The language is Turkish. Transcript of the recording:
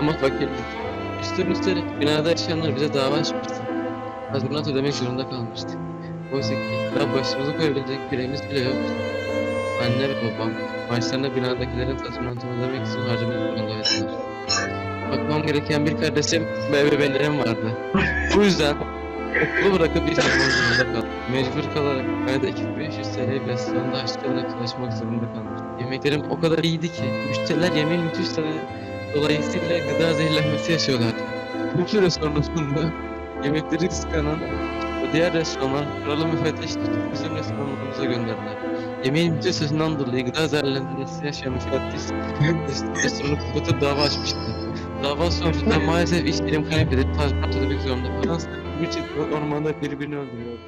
Ama fakirdik. Üstüne üstelik binada yaşayanlar bize dava açmıştı. Tazminat ödemek zorunda kalmıştık. Oysa ki daha başımıza koyabilecek birimiz bile yoktu. Anne ve babam başlarına binadakilerin tazminatını ödemek için harcamak zorundaydılar. Bakmam gereken bir kardeşim ve ebeveynlerim vardı. Bu yüzden okulu bırakıp iş yapmak zorunda kaldım. Mecbur kalarak ayda 2500 TL restoranda aşçı olarak çalışmak zorunda kaldım. Yemeklerim o kadar iyiydi ki müşteriler yemeğin müthişleri dolayısıyla gıda zehirlenmesi yaşıyorlardı. Bu restoranın sonunda yemekleri kıskanan ve diğer restoranlar kralı müfettiş tutup bizim restoranlarımıza gönderdiler. Yemeğin müthiş sözünden dolayı gıda zehirlenmesi yaşayan müfettiş restoranı kapatıp dava açmıştı. Dava sonucunda maalesef iş yerim kaybedip tazminat ödemek zorunda kaldım. Bir çift ormanda birbirini öldürüyordu.